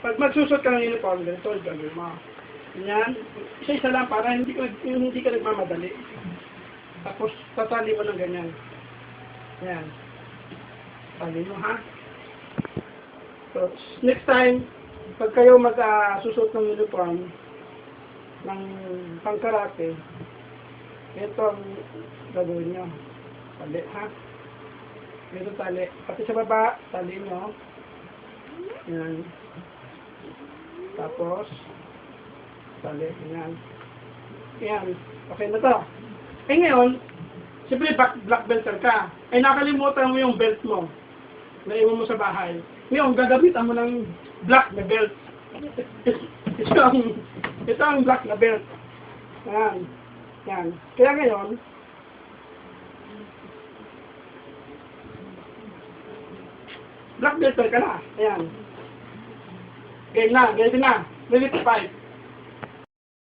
Pag magsusot ka ng uniform, ganito yung gagawin mo. Yan. Isa-isa lang para hindi ka, hindi ka nagmamadali. Tapos, tatali mo ng ganyan. Yan. Tali mo, ha? So, next time, pag kayo mag-susot ng uniform, ng pangkarate, ito ang gagawin nyo. Tali, ha? Ito tali. Pati sa baba, tali nyo. Yan. Tapos, tali. Yan. Yan. Okay na to. Eh ngayon, siyempre black, black belter ka. Eh nakalimutan mo yung belt mo. Naiwan mo sa bahay. Ngayon, gagamitan mo ng black na belt. ito ang, ito ang black na belt. Yan. Yan. Kaya ngayon, black belter ka na. Ayan. Game na, game na. To fight.